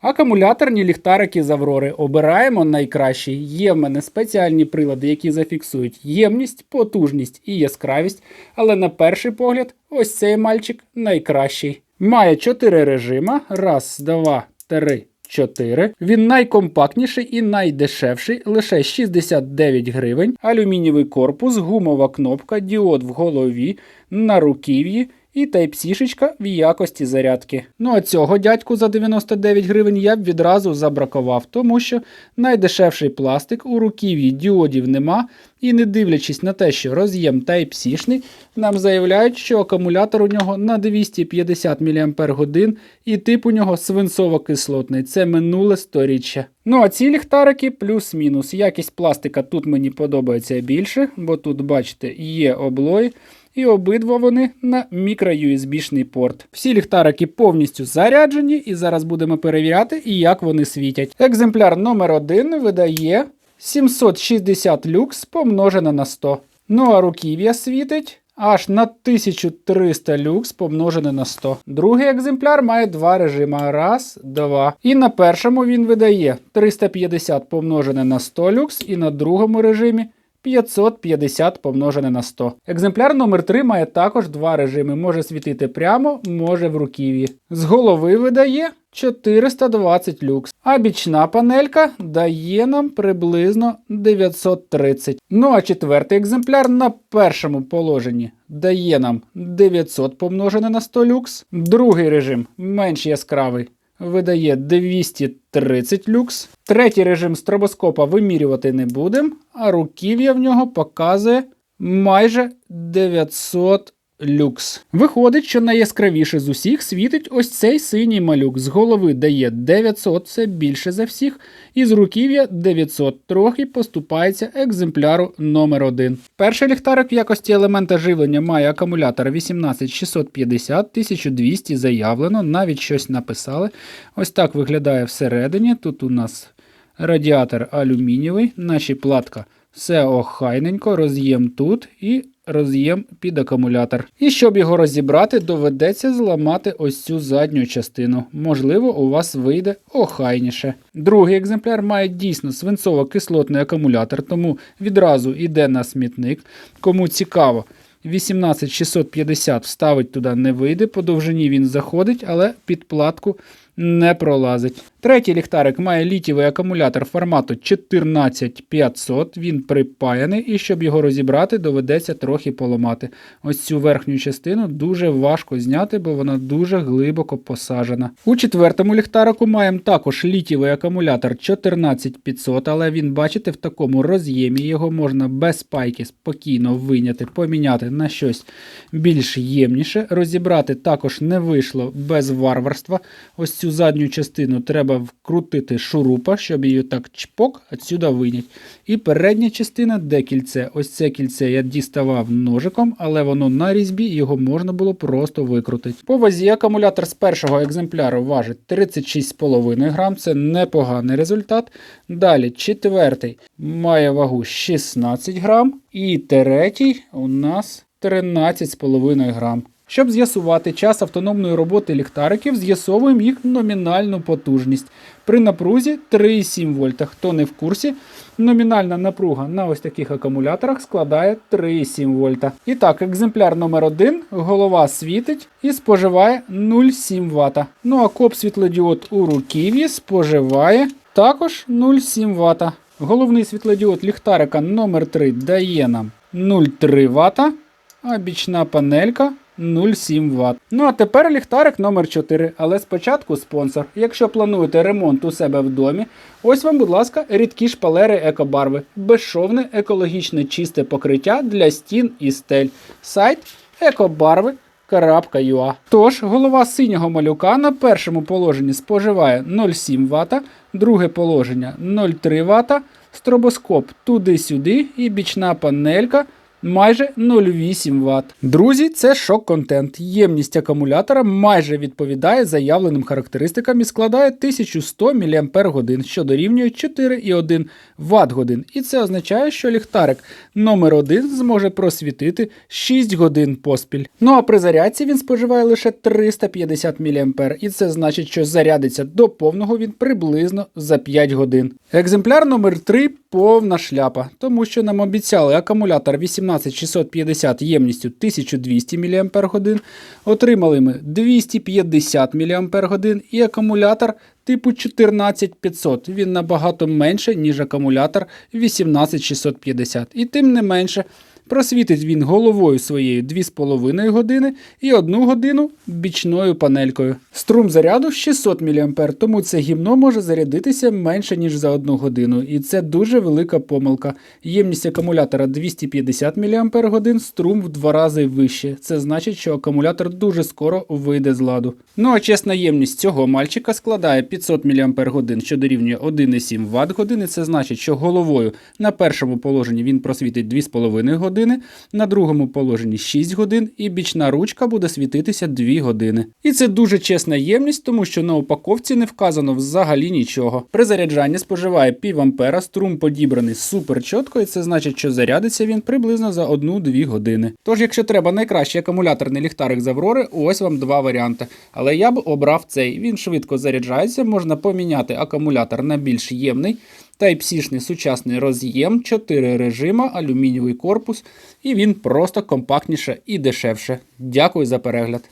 Акумуляторні ліхтарики з Аврори обираємо найкращий. Є в мене спеціальні прилади, які зафіксують ємність, потужність і яскравість. Але на перший погляд, ось цей мальчик найкращий. Має 4 режима. Раз, два, три. 4. Він найкомпактніший і найдешевший, лише 69 гривень, алюмінієвий корпус, гумова кнопка, діод в голові, на руків'ї і Type-C-шечка в якості зарядки. Ну а цього дядьку за 99 гривень я б відразу забракував, тому що найдешевший пластик у руків'ї діодів нема, і не дивлячись на те, що роз'єм Type-C-шний, нам заявляють, що акумулятор у нього на 250 мАч і тип у нього свинцово-кислотний. Це минуле сторіччя. Ну а ці ліхтарики плюс-мінус. Якість пластика тут мені подобається більше, бо тут, бачите, є облої. І обидва вони на мікро-USB-шний порт. Всі ліхтарики повністю заряджені, і зараз будемо перевіряти, як вони світять. Екземпляр номер 1 видає 760 люкс помножене на 100. Ну а руків'я світить аж на 1300 люкс помножене на 100. Другий екземпляр має два режима. Раз, два. І на першому він видає 350 помножене на 100 люкс, і на другому режимі 550 помножене на 100. Екземпляр номер 3 має також два режими. Може світити прямо, може в руків'ї. З голови видає 420 люкс. А бічна панелька дає нам приблизно 930. Ну а четвертий екземпляр на першому положенні дає нам 900 помножене на 100 люкс. Другий режим менш яскравий. Видає 230 люкс. Третій режим стробоскопа вимірювати не будемо, а руків'я в нього показує майже 900 люкс. Виходить, що найяскравіше з усіх світить ось цей синій малюк. З голови дає 900, це більше за всіх. І з руків'я 900 трохи поступається екземпляру номер 1 Перший ліхтарик в якості елемента живлення має акумулятор 18650, 1200 заявлено, навіть щось написали. Ось так виглядає всередині. Тут у нас радіатор алюмінієвий, наші платка. Все охайненько, роз'єм тут і роз'єм під акумулятор. І щоб його розібрати, доведеться зламати ось цю задню частину. Можливо, у вас вийде охайніше. Другий екземпляр має дійсно свинцово-кислотний акумулятор, тому відразу йде на смітник. Кому цікаво. 18650 вставить туди не вийде, по довжині він заходить, але під платку не пролазить. Третій ліхтарик має літівий акумулятор формату 14500, він припаяний, і щоб його розібрати, доведеться трохи поламати. Ось цю верхню частину дуже важко зняти, бо вона дуже глибоко посажена. У четвертому ліхтарику маємо також літівий акумулятор 14500, але він, бачите, в такому роз'ємі його можна без пайки спокійно виняти, поміняти на щось більш ємніше. Розібрати також не вийшло без варварства. Ось цю задню частину треба вкрутити шурупа, щоб її так чпок отсюди винять. І передня частина, де кільце. Ось це кільце я діставав ножиком, але воно на різьбі, його можна було просто викрутити. По вазі акумулятор з першого екземпляру важить 36,5 грам, це непоганий результат. Далі четвертий має вагу 16 грам. І третій у нас 13,5 грам. Щоб з'ясувати час автономної роботи ліхтариків, з'ясовуємо їх номінальну потужність. При напрузі 3,7 вольта. Хто не в курсі, номінальна напруга на ось таких акумуляторах складає 3,7 вольта. І так, екземпляр номер 1 голова світить і споживає 0,7 Вт. Ну а коп світлодіод у руків'ї споживає також 0,7 Вт. Головний світлодіод ліхтарика номер 3 дає нам 0,3 Вт, а бічна панелька 0,7 Вт. Ну а тепер ліхтарик номер 4 але спочатку спонсор. Якщо плануєте ремонт у себе в домі, ось вам, будь ласка, рідкі шпалери екобарви, безшовне екологічне чисте покриття для стін і стель. Сайт екобарви.ua. Тож, голова синього малюка на першому положенні споживає 0,7 Вт, друге положення 0,3 Вт, стробоскоп туди-сюди і бічна панелька майже 0,8 Вт. Друзі, це шок-контент. Ємність акумулятора майже відповідає заявленим характеристикам і складає 1100 мАч, що дорівнює 4,1 Вт годин. І це означає, що ліхтарик номер 1 зможе просвітити 6 годин поспіль. Ну а при зарядці він споживає лише 350 мА, і це значить, що зарядиться до повного він приблизно за 5 годин. Екземпляр номер 3 повна шляпа, тому що нам обіцяли акумулятор 18650 ємністю 1200 мАч, отримали ми 250 мАч і акумулятор типу 14500. Він набагато менше, ніж акумулятор 18650. І тим не менше. Просвітить він головою своєю 2,5 години і 1 годину бічною панелькою. Струм заряду 600 мА, тому це гімно може зарядитися менше, ніж за 1 годину. І це дуже велика помилка. Ємність акумулятора 250 мАч, струм в два рази вище. Це значить, що акумулятор дуже скоро вийде з ладу. Ну а чесна ємність цього мальчика складає 500 мАч, що дорівнює 1,7 Вт години. Це значить, що головою на першому положенні він просвітить 2,5 години на другому положенні 6 годин, і бічна ручка буде світитися 2 години. І це дуже чесна ємність, тому що на упаковці не вказано взагалі нічого. При заряджанні споживає пів ампера, струм подібраний супер чітко, і це значить, що зарядиться він приблизно за 1-2 години. Тож, якщо треба найкращий акумуляторний ліхтарик з Аврори, ось вам два варіанти. Але я б обрав цей. Він швидко заряджається, можна поміняти акумулятор на більш ємний. Type-C-шний сучасний роз'єм, 4 режима, алюмінієвий корпус, і він просто компактніше і дешевше. Дякую за перегляд.